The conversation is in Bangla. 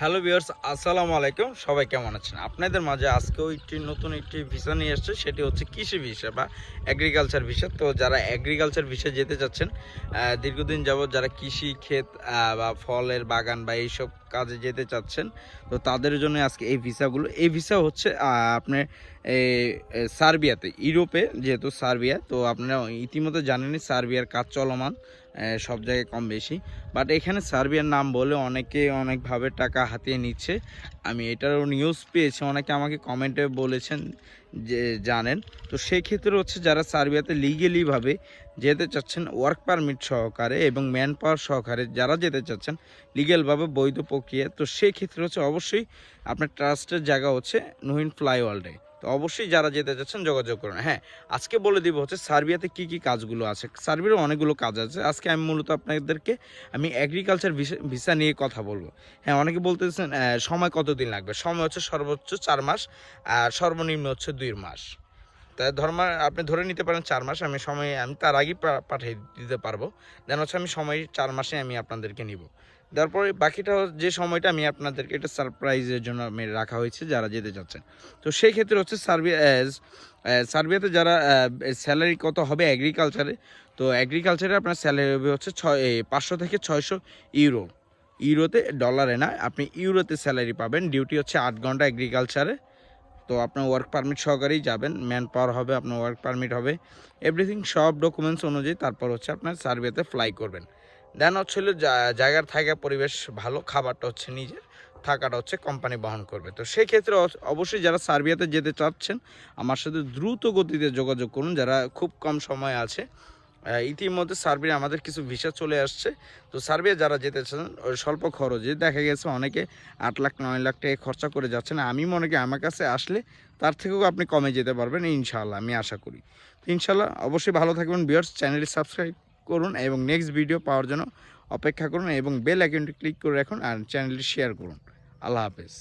হ্যালো ভিউয়ার্স, আসসালামু আলাইকুম। সবাই কেমন আছেন? আপনাদের মাঝে আজকেও একটি নতুন একটি ভিসা নিয়ে এসেছে, সেটি হচ্ছে কৃষি ভিসা বা এগ্রিকালচার ভিসা। তো যারা এগ্রিকালচার ভিসা যেতে চাচ্ছেন দীর্ঘদিন যাবত যারা কৃষি, ক্ষেত বা ফলের বাগান বা এইসব কাজে যেতে চাচ্ছেন, তো তাদের জন্য আজকে এই ভিসাগুলো। এই ভিসা হচ্ছে আপনার সার্বিয়াতে, ইউরোপে, যেহেতু সার্বিয়া, তো আপনারা ইতিমধ্যে জানেনই সার্বিয়ার কাজ চলমান। সব জায়গায় কম বেশি। বাট এখানে সার্বিয়ার নাম বলে অনেকে অনেকভাবে টাকা হাতিয়ে নিচ্ছে। আমি এটারও নিউজ পেয়েছি, অনেকে আমাকে কমেন্টে বলেছেন যে, জানেন। তো সেই ক্ষেত্রে হচ্ছে যারা সার্বিয়াতে লিগেলিভাবে যেতে চাচ্ছেন ওয়ার্ক পারমিট সহকারে এবং ম্যান পাওয়ার সহকারে যারা যেতে চাচ্ছেন লিগেলভাবে বৈধ প্রক্রিয়া, তো সেই ক্ষেত্রে হচ্ছে অবশ্যই আপনার ট্রাস্টের জায়গা হচ্ছে নহিন ফ্লাই ওয়ার্ল্ডে অবশ্যই যারা যেতে চাচ্ছেন যোগাযোগ করুন। হ্যাঁ আজকে বলে দিব হচ্ছে সার্বিয়াতে কি কি কাজগুলো আছে। সার্বিয়ার অনেকগুলো কাজ আছে। আজকে আমি মূলত আপনাদেরকে আমি এগ্রিকালচার ভিসা নিয়ে কথা বলব। হ্যাঁ অনেকে বলতেছেন সময় কতদিন লাগবে? সময় হচ্ছে সর্বোচ্চ চার মাস আর সর্বনিম্ন হচ্ছে দুই মাস। তাই ধর্ম আপনি ধরে নিতে পারেন চার মাস, আমি সময়, আমি তার আগেই পাঠিয়ে দিতে পারব। দেন হচ্ছে আমি সময় চার মাসে আমি আপনাদেরকে নিব। তারপরে বাকিটা যে সময়টা আমি আপনাদেরকে এটা সারপ্রাইজের জন্য আমি রাখা হয়েছে যারা যেতে চাচ্ছেন। তো সেই ক্ষেত্রে হচ্ছে সার্বিয়া সার্বিয়াতে যারা স্যালারি কত হবে অ্যাগ্রিকালচারে তো অ্যাগ্রিকালচারে আপনার স্যালারি হবে হচ্ছে ছয় পাঁচশো থেকে ছয়শো ইউরো ইউরোতে ডলারে না, আপনি ইউরোতে স্যালারি পাবেন। ডিউটি হচ্ছে আট ঘণ্টা এগ্রিকালচারে তো আপনার ওয়ার্ক পারমিট সহকারেই যাবেন ম্যান পাওয়ার হবে, আপনার ওয়ার্ক পারমিট হবে এভরিথিং সব ডকুমেন্টস অনুযায়ী তারপর হচ্ছে আপনার সার্বিয়াতে ফ্লাই করবেন। দেন হচ্ছে জায়গার থাকা পরিবেশ ভালো, খাবারটা হচ্ছে নিজের, থাকাটা হচ্ছে কোম্পানি বহন করবে। তো সেই ক্ষেত্রে অবশ্যই যারা সার্বিয়াতে যেতে চাচ্ছেন, আমার সাথে দ্রুত গতিতে যোগাযোগ করুন, যারা খুব কম সময় আছে ইতিমধ্যে সার্বিয়া আমাদের কিছু ভিসা চলে আসছে। তো সার্বিয়া যারা যেতে চান স্বল্প খরচে, দেখা গেছে অনেকে আট লাখ, নয় লাখ টাকা খরচা করে যাচ্ছেন। আমি মনে করি আমার কাছে আসলে তার থেকেও আপনি কমে যেতে পারবেন, ইনশাআল্লাহ, আমি আশা করি। তো ইনশাআল্লাহ অবশ্যই ভালো থাকবেন বিয়ার্স চ্যানেলটি সাবস্ক্রাইব করুন এবং নেক্সট ভিডিও পাওয়ার জন্য অপেক্ষা করুন এবং বেল আইকনটি ক্লিক করে রাখুন আর চ্যানেলটি শেয়ার করুন। আল্লাহ হাফেজ।